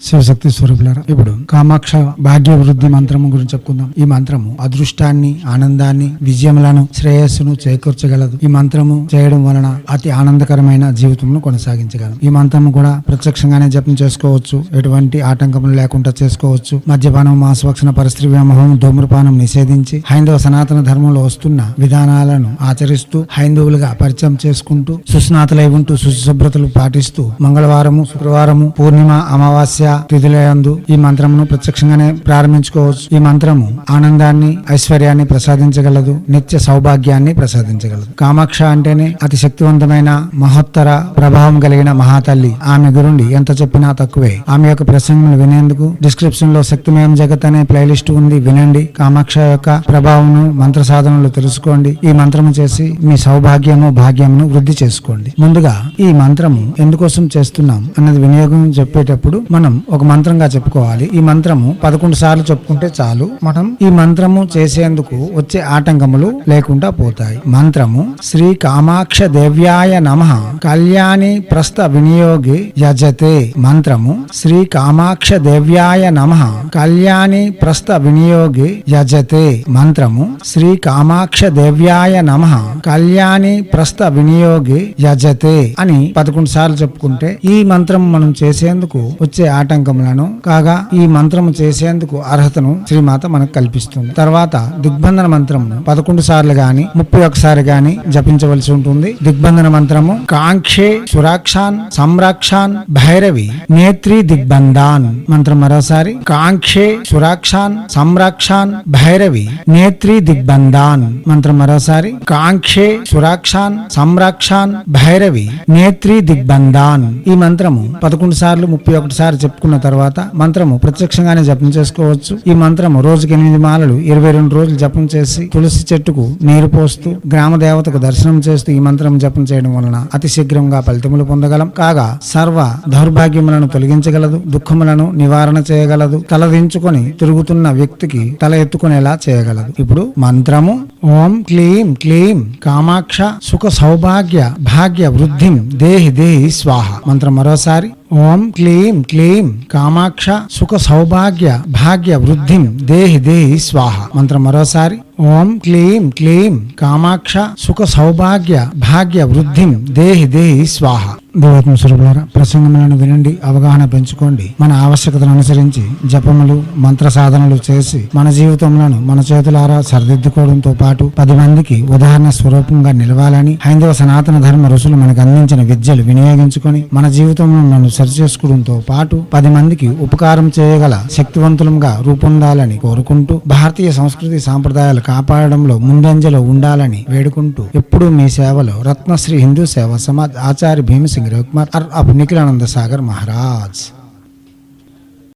శివశక్తి స్వరూపులారా ఇప్పుడు కామాక్ష భాగ్య వృద్ధి మంత్రము గురించి చెప్పుకుందాం. ఈ మంత్రము అదృష్టాన్ని ఆనందాన్ని విజయములను శ్రేయస్సును చేకూర్చగలదు. ఈ మంత్రము చేయడం వలన అతి ఆనందకరమైన జీవితంను కొనసాగించగలం. ఈ మంత్రము కూడా ప్రత్యక్షంగానే జపం చేసుకోవచ్చు. ఎటువంటి ఆటంకములు లేకుండా చేసుకోవచ్చు. మద్యపానం మాసవక్షణ పరిస్థితి వ్యామోహం ధూమ్రపానం నిషేధించి హైందవ సనాతన ధర్మంలో వస్తున్న విధానాలను ఆచరిస్తూ హైందవులుగా పరిచయం చేసుకుంటూ సుస్నాతులై ఉంటూ శుభ్రతలు పాటిస్తూ మంగళవారము శుక్రవారము పూర్ణిమ అమావాస్య తిథులయందు ఈ మంత్రమును ప్రత్యక్షంగానే ప్రారంభించుకోవచ్చు. ఈ మంత్రము ఆనందాన్ని ఐశ్వర్యాన్ని ప్రసాదించగలదు నిత్య సౌభాగ్యాన్ని ప్రసాదించగలదు. కామాక్ష అంటేనే అతి శక్తివంతమైన మహత్తర ప్రభావం కలిగిన మహాతల్లి. ఆమె గురుండి ఎంత చెప్పినా తక్కువే. ఆమె యొక్క ప్రసంగం వినేందుకు డిస్క్రిప్షన్లో శక్తిమయం జగత్ అనే ప్లేలిస్ట్ ఉంది. వినండి. కామాక్ష యొక్క ప్రభావం మంత్ర సాధనలు తెలుసుకోండి. ఈ మంత్రము చేసి మీ సౌభాగ్యము భాగ్యమును వృద్ధి చేసుకోండి. ముందుగా ఈ మంత్రము ఎందుకోసం చేస్తున్నాం అన్నది వినియోగం చెప్పేటప్పుడు మనం ఒక మంత్రంగా చెప్పుకోవాలి. ఈ మంత్రము పదకొండు సార్లు చెప్పుకుంటే చాలు. మనం ఈ మంత్రము చేసేందుకు వచ్చే ఆటంకములు లేకుండా పోతాయి. మంత్రము శ్రీ కామాక్ష దేవ్యాయ నమ. కళ్యాణి ప్రస్థ వినియోగి యజతే. మంత్రము శ్రీ కామాక్ష దేవ్యాయ నమ. కళ్యాణి ప్రస్థ వినియోగి యజతే. మంత్రము శ్రీ కామాక్ష దేవ్యాయ నమ. కళ్యాణి ప్రస్థ వినియోగి యజతే అని పదకొండు సార్లు చెప్పుకుంటే ఈ మంత్రం మనం చేసేందుకు వచ్చే ఆటంకములను కాగా ఈ మంత్రము చేసేందుకు అర్హతను శ్రీమాత మనకు కల్పిస్తుంది. తర్వాత దిగ్బంధన మంత్రము పదకొండు సార్లు గాని ముప్పై ఒకసారి గాని జపించవలసి ఉంటుంది. దిగ్బంధన మంత్రము కాంక్షే సురాక్షాన్ సంరాక్షాన్ భైరవి నేత్రి దిగ్బంధాన్ మంత్రం మరోసారి కాంక్షే సురాక్షాన్ సంరాక్షాన్ భైరవి నేత్రి దిగ్బంధాన్ మంత్రం మరోసారి కాంక్షే సురాక్షాన్ సంరాక్షాన్ భైరవి నేత్రి దిగ్బంధాన్ ఈ మంత్రము పదకొండు సార్లు ముప్పై ఒకటి సార్లు చెప్పుకున్న తర్వాత మంత్రము ప్రత్యక్షంగానే జపం చేసుకోవచ్చు. ఈ మంత్రము రోజుకి ఎనిమిది మాలలు ఇరవై రెండు రోజులు జపం చేసి తులసి చెట్టుకు నీరు పోస్తూ గ్రామ దేవతకు దర్శనం చేస్తూ ఈ మంత్రం జపం చేయడం వలన అతి శీఘ్రంగా ఫలితములు పొందగలం. కాగా సర్వ దౌర్భాగ్యములను తొలగించగలదు దుఃఖములను నివారణ చేయగలదు తలదించుకొని తిరుగుతున్న వ్యక్తికి తల ఎత్తుకునేలా చేయగలదు. ఇప్పుడు మంత్రము. ఓం క్లీం క్లీం కామాక్ష సుఖ సౌభాగ్య భాగ్య వృద్ధిం దేహి దేహి స్వాహ. మంత్రం మరోసారి. ఓం క్లీం క్లీం కామాక్ష సుఖ సౌభాగ్య భాగ్య వృద్ధిం దేహి దేహి స్వాహ. మంత్రం మరోసారి. ఓం క్లీం క్లీం కామాక్ష సుఖ సౌభాగ్య భాగ్య వృద్ధిం దేహి దేహి స్వాహ. దేవత్మ స్వరూపులారా ప్రసంగములను వినండి అవగాహన పెంచుకోండి. మన ఆవశ్యకతను అనుసరించి జపములు మంత్ర సాధనలు చేసి మన జీవితంలో మన చేతులారా సరిదిద్దుకోవడంతో పాటు పది మందికి ఉదాహరణ స్వరూపంగా నిలవాలని హైందవ సనాతన ధర్మ ఋషులు మనకు అందించిన విద్యలు వినియోగించుకొని మన జీవితంలో నన్ను సరిచేసుకోవడంతో పాటు పది మందికి ఉపకారం చేయగల శక్తివంతులంగా రూపొందాలని కోరుకుంటూ భారతీయ సంస్కృతి సాంప్రదాయాలు కాపాడడంలో ముందంజలో ఉండాలని వేడుకుంటూ ఎప్పుడూ మీ సేవలో రత్నశ్రీ హిందూ సేవ సమాజ్ ఆచార్య భీమసింగ్ రవికుమార్ అర్ అప్ నిఖిలానంద సాగర్ మహారాజ్.